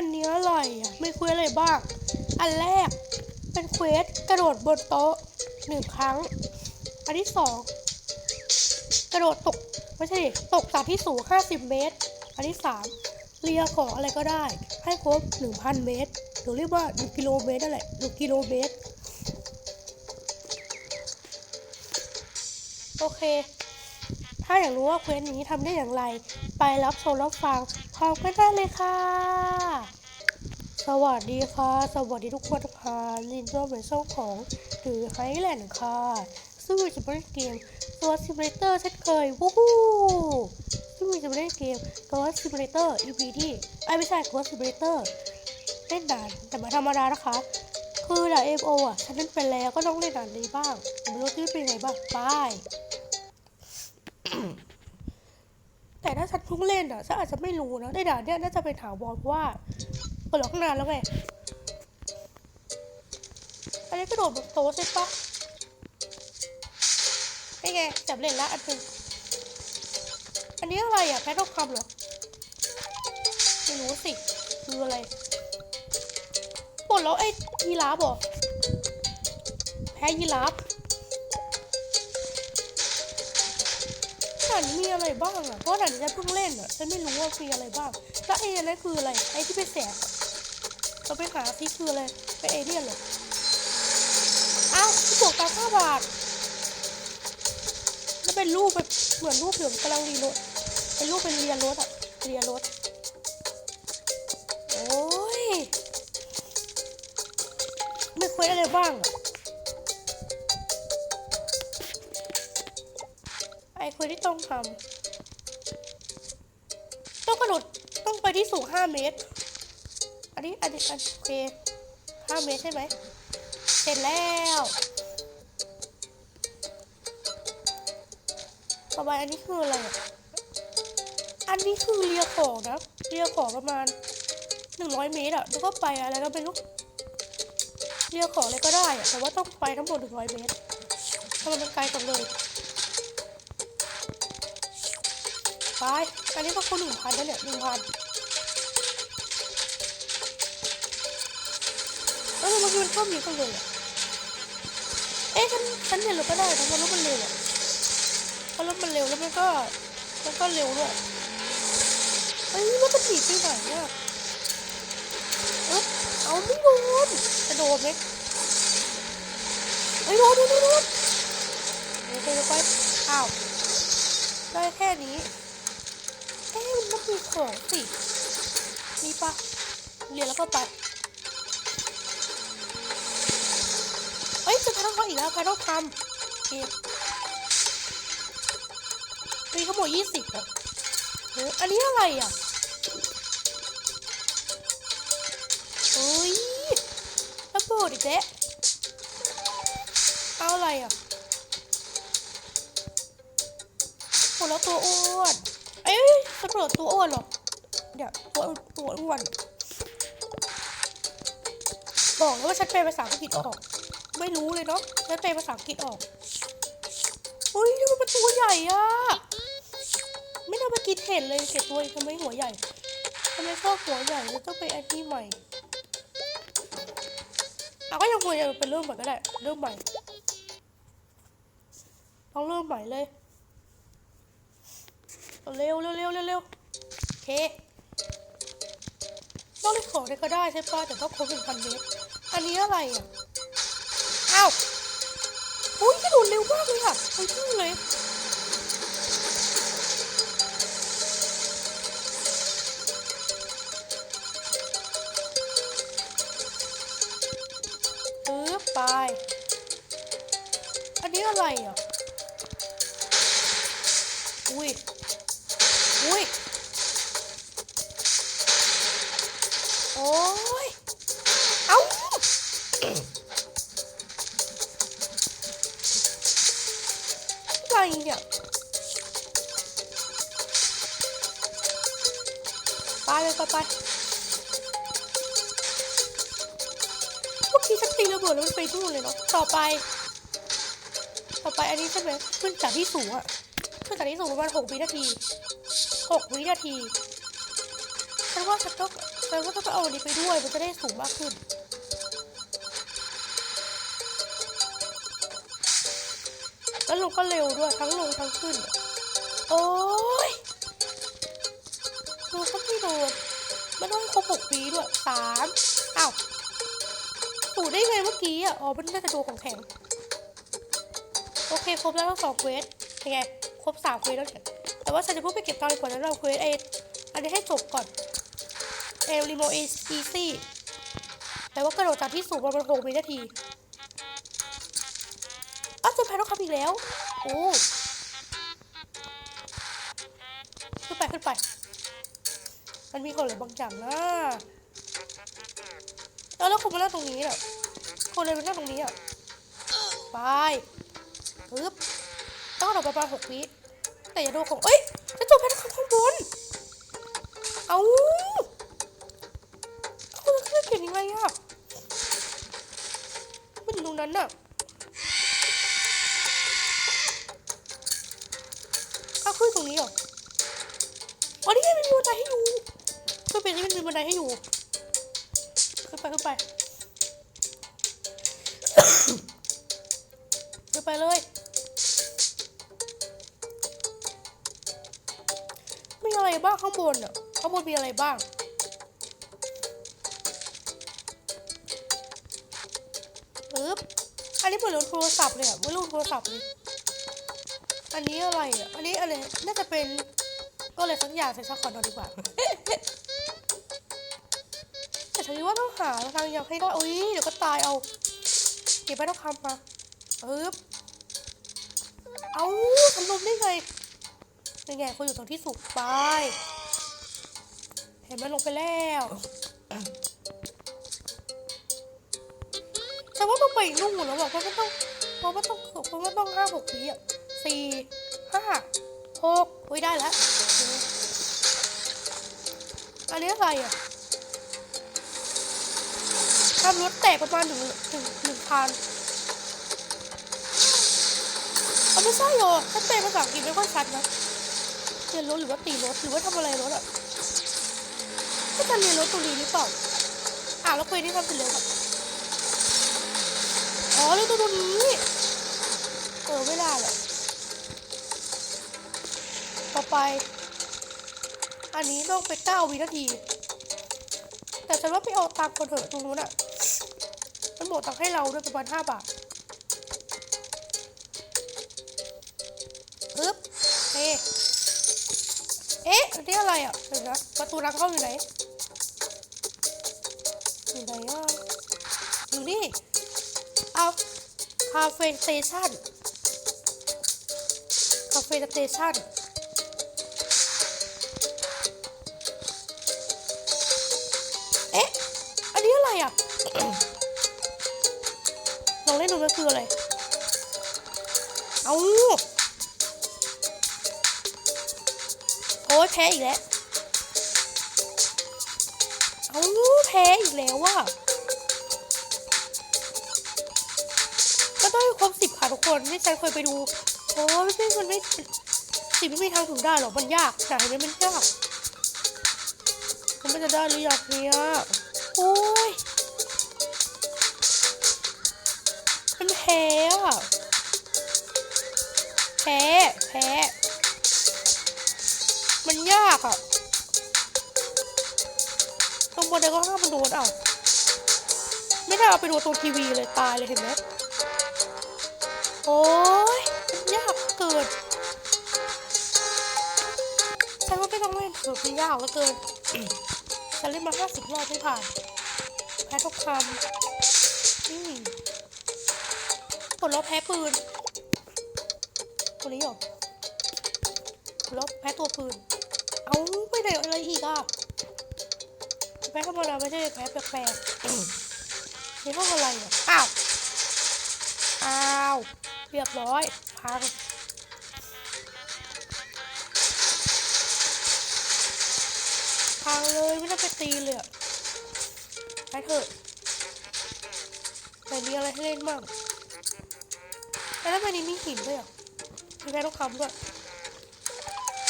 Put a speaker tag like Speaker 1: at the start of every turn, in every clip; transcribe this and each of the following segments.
Speaker 1: อันนี้อะไรอะไม่ควสอะไรบ้าง อันแรกเป็นเควสกระโดดบนโต๊ะหนึ่งครั้ง อันที่สองกระโดดตกไม่ใช่ตกจากที่สูง 50 เมตร อันที่สามเลียของอะไรก็ได้ ให้ครบ 1,000 เมตรหรือเรียกว่า1กิโลเมตรนั่นแหละ1กิโลเมตร โอเค ถ้าอยากรู้ว่าเควสนี้ทำได้อย่างไร ไปรับชมรับฟัง พร้อมกันได้เลยค่ะ สวัสดีค่ะ สวัสดีทุกคนค่ะลินโดเป็นช่องของถือไฮแลนด์ค่ะซึ่งจะเป็นเกมตัวซิมูเลเตอร์เช่นเคยวู้ฮู้ซึ่งจะเป็นเกมตัวซิมูเลเตอร์ EP ที่ไอ้ไม่ใช่ตัวซิมูเลเตอร์เล่นด่านแต่ม่ธรรมดานะคะ คือด่าน MO อะฉันเล่นไปแล้วก็ต้องเล่นด่านนี้บ้างไม่รู้ที่เป็นไงบ้างไป แต่ถ้าฉันเพิ่งเล่นอะฉันอาจจะไม่รู้นะในด่านเนี้ยน่าจะเป็นถาวรเพราะว่าเปิดล็อกนานแล้วไงอันนี้กระโดดบนโต๊ะใช่ปะนี่ไงจับเล่นละอันนึงอันนี้อะไรอะแพทต้องคำเหรอไม่รู้สิคืออะไรปลดแล้วไอ้ยีราฟเหรอแพ้ยีราฟานมีอะไรบ้างอะเพราะด่านนี้ฉันเพิ่งเล่นอะฉันไม่รู้ว่ามีอะไรบ้างแล้วไอ้นนั้นคืออะไรไอ้ที่เป็นแสงอะเราไปหาที่คืออะไรเป็นเอเลี่ยนเหรออ้าวที่บวกตาห้าบาทแล้วเป็นรูปแบบเหมือนรูปเหลืองกำลังรีรถเป็นรูปเป็นเรียนรถอะเรียนรถโอ้ยไม่คุยอะไรบ้างอะ ไอ้คุยที่ต้องทำต้องกระโดดต้องไปที่สูงห้าเมตร อันนี้อันนี้อันโอเคห้าเมตรใช่ไหมเสร็จแล้วต่อไปอันนี้คืออะไร อันนี้คือเรียของนะเรียของประมาณหนึ่งร้อยเมตรอะแล้วก็ไปอะไรก็ไม่รู้เรียของอะไรก็ได้อะแต่ว่าต้องไปทั้งหมดหนึ่งร้อยเมตรทำไมมันไกลจังเลย ไปอันนี้ก็คนหนึ่งพันนะเนี่ยหนึ่งพันแล้วทำไมมันชอบมีกันเลยอะเอ๊ะฉันฉันเห็นรถก็ได้แต่ว่ารถมันเร็วอะเพราะรถมันเร็วแล้วมันก็มันก็เร็วด้วยเอ้ยมันจะถีบไปไหนอะเอ๊ะเอาไม่โดนจะโดนไหมเอ้ยโดนโดนโดนโดนไปเดี๋ยวไปอ้าวได้แค่นี้ เอ๊ะมันต้องมีของสิมีปะเรียนแล้วก็ไปเอ้ยจะต้องเขาอีกแล้วการต้องทำเกมมีทั้งหมดยี่สิบอะเอออันนี้อะไรอะเฮ้ยระเบิดอีกแล้วเอาอะไรอะหมดแล้วตัวอ้วน เอ้ยระเบิดตัวอ้วนเหรอ เดี๋ยวตัวตัวอ้วนบอกแล้วว่าฉันเป็นภาษาอังกฤษออก ไม่รู้เลยเนาะแล้วเป็นภาษาอังกฤษออกเฮ้ยทำไมมันตัวใหญ่อะไม่น่าไปกินเห็นเลยเก็บตัวเองทำไมหัวใหญ่ทำไมชอบหัวใหญ่แล้วต้องไปอันที่ใหม่อะก็ยังหัวใหญ่เป็นเริ่มใหม่ก็ได้เริ่มใหม่ต้องเริ่มใหม่เลย เร็วเร็วเร็วเร็วเโอเคต้องเล่นของได้ก็ได้ใช่ป่ะแต่ต้องครบหนึ่งพันเมตรอันนี้อะไรอะอ้าวอุ้ยกระโดดเร็วมากเลยค่ะไปพุ่งเลยปึ๊บไป อันนี้อะไรอะ ย เอ้าอะไรเนี่ยไปเลยไปไปเมื่อกี้ฉันตีระเบิดแล้วมันไปนู่นเลยเนาะ ต่อไป ต่อไปอันนี้ใช่ไหมขึ้นจากที่สูงอะขึ้นจากที่สูงประมาณหกวินาทีหกวินาทีฉันว่าฉันต้อง เราก็ต้องเอาอันนี้ไปด้วยมันจะได้สูงมากขึ้นแล้วลงก็เร็วด้วยทั้งลงทั้งขึ้น โอ้ยดูก็ไม่โดนมันต้องครบหกปีด้วยสามอ้าวสูได้ไงเมื่อกี้อะ อ๋อ มันน่าจะโดนของแข็ง โอเค ครบแล้วทั้งสองเควสเป็นไง ครบสามเควสแล้วเนี่ยแต่ว่าฉันจะพูดไปเก็บตังค์ดีกว่านั้นเราเควสไออันนี้ให้จบก่อน เอลลิโมเอซีซี่แปลว่ากระโดดจากที่สูงประมาณหกวินาทีอ้าวเจอแพทต้องคำอีกแล้ว โอ้ขึ้นไปขึ้นไป มันมีคนอะไรบางอย่างนะแล้วแล้วคุณมานั่งตรงนี้น่ะคนเลยมานั่งตรงนี้อะไปปึ๊บต้องกระโดดประมาณหกวิแต่อย่าโดนของเอ้ยจะจบแพทข้างบน ขึ้นตรงนี้เหรออ๋อนี่ไงมันมีบันไดให้อยู่ขึ้นไปนี่มันมีบันไดให้อยู่ขึ้นไปขึ้นไปขึ้นไปเลยมีอะไรบ้างข้างบนอะข้างบนมีอะไรบ้างปึ๊บอันนี้เหมือนรถโทรศัพท์เลยอะไม่รู้โทรศัพท์เลย อันนี้อะไรอะอันนี้อะไร น่าจะเป็น ก็เลยสักอย่างใส่ซักก่อนนอนดีกว่า แต่ฉันคิดว่าต้องหาทางยังให้ได้อุ้ยเดี๋ยวก็ตายเอา เก็บไปต้องคำมาปึ๊บเอาทำลมได้ไงเป็นไงคนอยู่ตรงที่สูงไป เห็นมันลงไปแล้วฉันว่าต้องไปนู่นแล้วบอกเพราะมันต้องเพราะว่าต้องเพราะว่าต้องห้าหกปีอะ สี่ห้าหกอุ้ยได้แล้วอันนี้อะไรอะทำรถแตกประมาณหนึ่งหนึ่งหนึ่งคันเอาไม่ใช่หรอฉันเป็นภาษาอังกฤษไม่ค่อยชัดนะเรียนรถหรือว่าตีรถหรือว่าทำอะไรรถอะก็จะเรียนรถตรงนี้หรือเปล่าอะแล้วคุยที่ทำเสร็จแล้วครับอ๋อเรียนตรงนี้เออไม่ได้หละ ต่อไป อันนี้ต้องไปเก้าวินาที แต่ฉันว่าไปเอาตังค์คนเถอะตรงนู้นอะมันหมดตังค์ให้เราด้วยประมาณห้าบาทปึ๊บเฮ้เอ๊ะนนี้อะไรอะเดี๋ยวนะประตูทางเข้าอยู่ไหนอยู่ไหนอะอยู่นี่ เอาคาเฟ่สเตชันคาเฟ่สเตชัน คืออะไร เอาโอ้ยแพ้อีกแล้ว เอาแพ้อีกแล้วว่ะ ก็ต้องให้ครบสิบค่ะทุกคนนี่ฉันเคยไปดู โอ้ยไม่มันไม่สิบไม่มีทางถึงได้หรอกมันยากแต่เห็นไหมมันยาก มันจะได้หรือยังเนี่ยโอ้ย แพ้อะแพ้แพ้มันยากอะตรงบนเดก็ห้ามมันโดนอะไม่ได้เอาไปโดนตรงทีวีเลยตายเลยเห็นไหมโอ้ยยากเกินฉันว่าไม่ต้องเล่นเถอะมันยากเหลือเกินฉันเล่นมาห้าสิบรอบไม่ผ่านแพ้ทุกคำอืม ผลลบแพ้ปืนตัวนี้เหรอผลลบแพ้ตัวปืน เอาไปไหนอะไรอีกอะแพ้ธรรมดาไม่ใช่แพ้แปลกๆนี่ห้องอะไรอะอ้าว อ้าว เรียบร้อย พังพังเลยไม่ต้องไปตีเลยไปเถอะแต่มีอะไรให้เล่นบ้าง แล้วทำไมนี้มีหินด้วยอะมีแพ้ต้องคำด้วย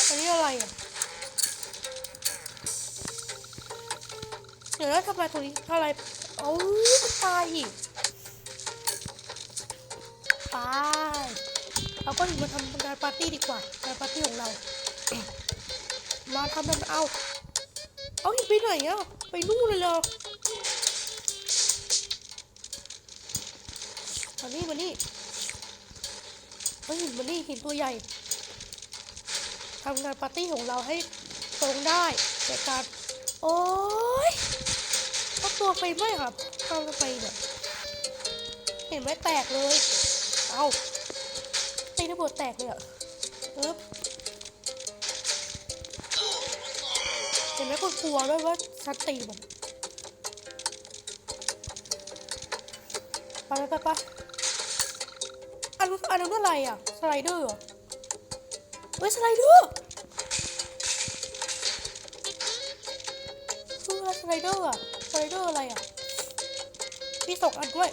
Speaker 1: อันนี้อะไรอะเดี๋ยวแล้วทำไมตรงนี้อะไรเอ้ตายอีกตายเราก็ถึงมาทำงานปาร์ตี้ดีกว่างานปาร์ตี้ของเรา มาทำมันเอา เอาหินไปไหนอะไปนู่นเลยเหรอมานี่มานี่ เหินมานี่หินตัวใหญ่ทำงานปาร์ตี้ของเราให้ตรงได้แต่การโอ๊ยเอาตัวไฟไหม้ครับเข้าไปเนี่ยเห็นไหมแตกเลย เอาตีระเบิดแตกเลยอะปึ๊บเห็นไหมคนกลัวด้วยว่าฉันตีมันไปไปไปไป นนู้นอันนั้นอะไรอะ สไลเดอร์เหรอเฮ้ยสไลเดอร์คืออะไรสไลเดอร์อะสไลเดอร์อะไรอะมีสองอันด้วย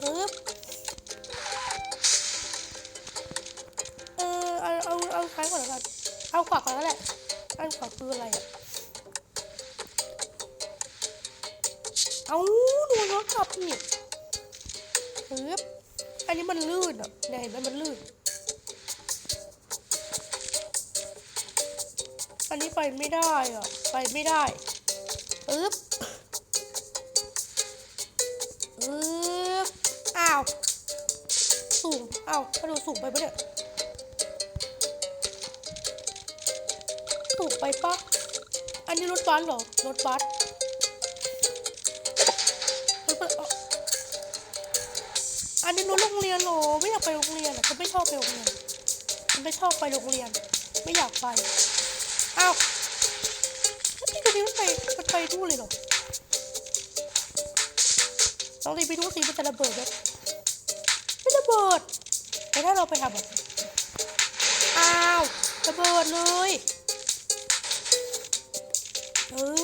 Speaker 1: ปึ๊บเออเอาเอาเอาซ้ายก่อนแล้วกันเอาขวาก่อนแล้วแหละอันขวาคืออะไรอะเอาหนูย้อนกลับนี่ปึ๊บ อันนี้มันลื่นอะเนี่ยเห็นไหมมันลื่น อันนี้ไปไม่ได้อะ ไปไม่ได้ปึ๊บปึ๊บอ้าว สูง อ้าวกระโดดสูงไปปะเนี่ยถูกไปปะอันนี้รถบัสเหรอ รถบัส อันนี้รถโรงเรียนเหรอไม่อยากไปโรงเรียนอะฉันไม่ชอบไปโรงเรียนฉันไม่ชอบไปโรงเรียน ไม่อยากไปอ้าวแล้วที่ตรงนี้มันไปมันไปดูเลยเหรอลองรีบไปดูสิมันจะระเบิดไหมไม่ระเบิดแต่ถ้าเราไปทำแบบอ้าวระเบิดเลยปึ๊บโ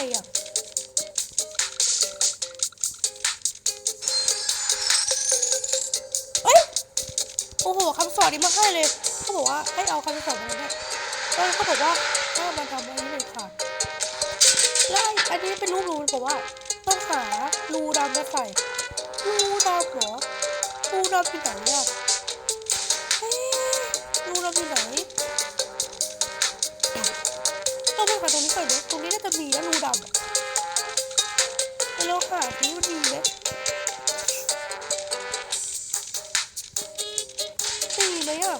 Speaker 1: ไรอะเอ้ยโอ้โหคำสอนนี้มาให้เลยเขาบอกว่าให้เอาคำสอนมาเนี่ยแล้วเขาบอกว่าถ้ามันทำอันนี้เลยค่ะแล้วไอ้อันนี้เป็นรูปรูบอกว่าต้องหารูดำมาใส่รูดำเหรอรูดำที่ไหนอะ ตรงนี้ก่อนเนอะตรงนี้น่าจะมีนะรูดำไปลองหาที่มันมีไหมไม่มีไหมอะ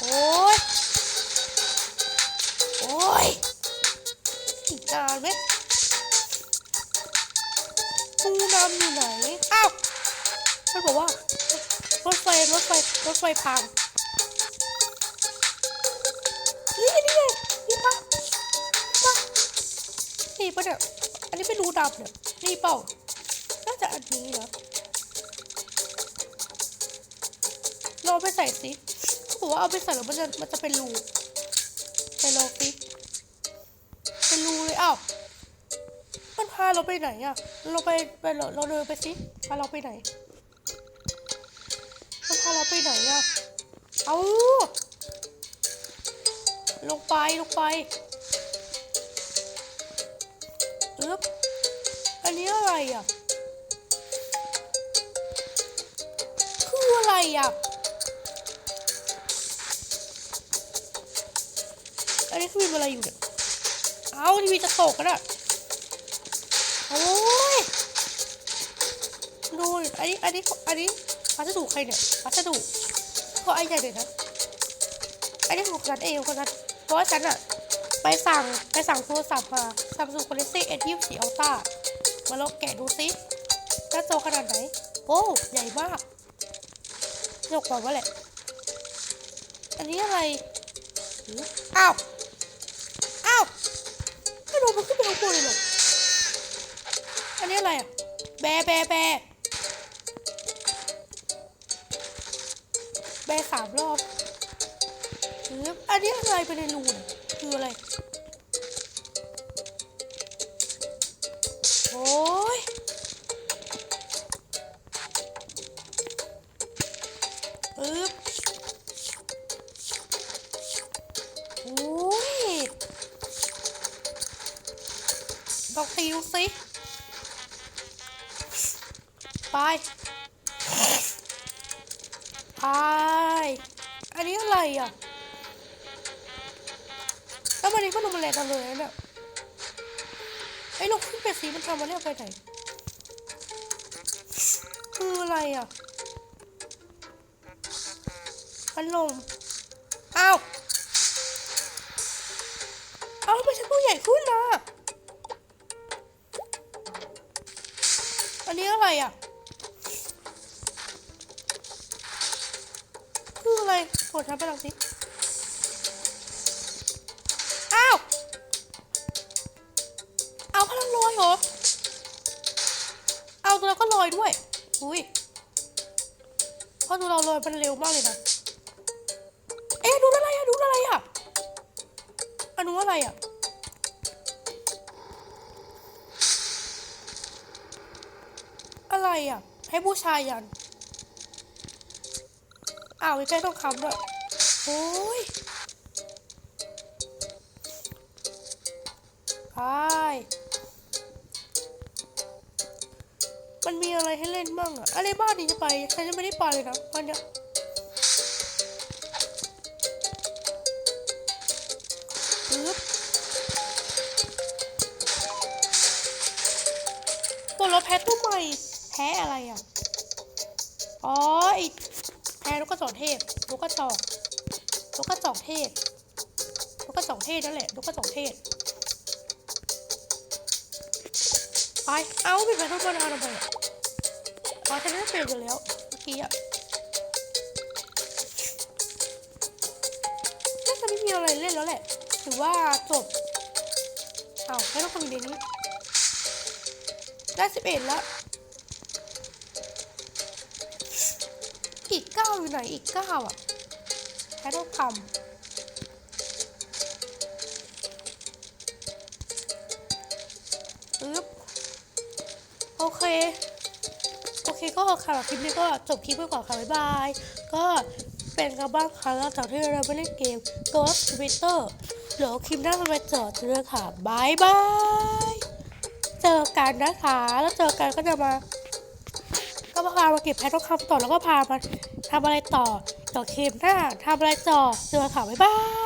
Speaker 1: โอ้ยโอ้ยอีกนาไหมรูดำอยู่ไหนอ้าวมันบอกว่ารถไฟรถไฟรถไฟพัง นี่ปะเนี่ยอันนี้เป็นรูดำเนี่ยนี่เปล่าน่าจะอันนี้นะลองไปใส่สิเขาบอกว่าเอาไปใส่แล้วมันจะมันจะเป็นรูไปลองสิเป็นรูเลยอ้าวมันพาเราไปไหนอะเราไปไปเราเราเดินไปสิพาเราไปไหนมันพาเราไปไหนอะเอาลงไปลงไป นนี้อะไรอะ คืออะไรอะ อันนี้คือมีอะไรอยู่เนี่ย เอาทีวีจะตกกันอะโอ้ยดูอันนี้ อันนี้ อันนี้พัสดุใครเนี่ยพัสดุก็ไอ้ใหญ่เลยนะ อันนี้ของฉันเองของฉันเพราะว่าฉันอะไปสั่งไปสั่งโทรศัพท์มา Samsung Galaxy S24 Ultra มาลองแกะดูซิหน้าจอขนาดไหน โอ้ ใหญ่มากยกกว่าว่าแหละ อันนี้อะไรหืออ้าว อ้าวไม่โดนมันขึ้นไปข้างบนเลยเหรออันนี้อะไรอะ แบแบแบแบสามรอบหรืออันนี้อะไรเป็นในรูนคืออะไร ลองตีดูสิไปไปอันนี้อะไรอะแล้ววันนี้มันลงมาแรงกันเลยเนี่ยไอ้ยลงขึ้นไปสีมันทำมาเนี่ยไปไหนคืออะไรอะพัดลมอ้าว เอาไมฉันตัวใหญ่ขึ้นนะ อันนี้อะไรอะ คืออะไรกดทับไปลองสิ อ้าว เอาพลังลอยเหรอ เอาตัวเราก็ลอยด้วย อุ้ยเพราะตัวเราลอยมันเร็วมากเลยนะ อะไรอะให้ผู้ชายยันอ้าวมีใกล้ต้องคำด้วยโอ้ยไปมันมีอะไรให้เล่นบ้างอะอะไรบ้านนี้จะไปฉันยังไม่ได้ไปเลยนะวันเนี้ยปึ๊บตัวรถแพ้ตัวใหม่ พ้อะไรอะ อ๋อไอแพ้นกกระจอกเทศนกกระจอกนกกระจอกเทศนกกระจอกเทศนั่นแหละนกกระจอกเทศไปเอาไปไปทุกคนเอาทำไมอ๋อฉันไม่เปลี่ยนอยู่แล้วเมื่อกี้อะน่าจะไม่มีอะไรเล่นแล้วแหละถือว่าจบเอาไม่ต้องทำอีกเดี๋ยวนี้ได้สิบเอ็ดแล้ว อีกเก้าอยู่ไหนอีกเก้าอะแค่ต้องทำอึ๊บโอเค โอเคก็ค่ะคลิปนี้ก็จบคลิปไปก่อนค่ะ บ๊ายบาย ก็เป็นกันบ้างค่ะหลังจากที่เราไปเล่นเกม Ghost Twitter เดี๋ยวคลิปหน้าเราไปเจอเจอค่ะบายบาย เจอกันนะคะ แล้วเจอกันก็จะมา ก็พามาเก็บแพทต้องคำต่อแล้วก็พามา ทำอะไรต่อต่อคลิปหน้าทำอะไรต่อเจอค่ะบ๊ายบาย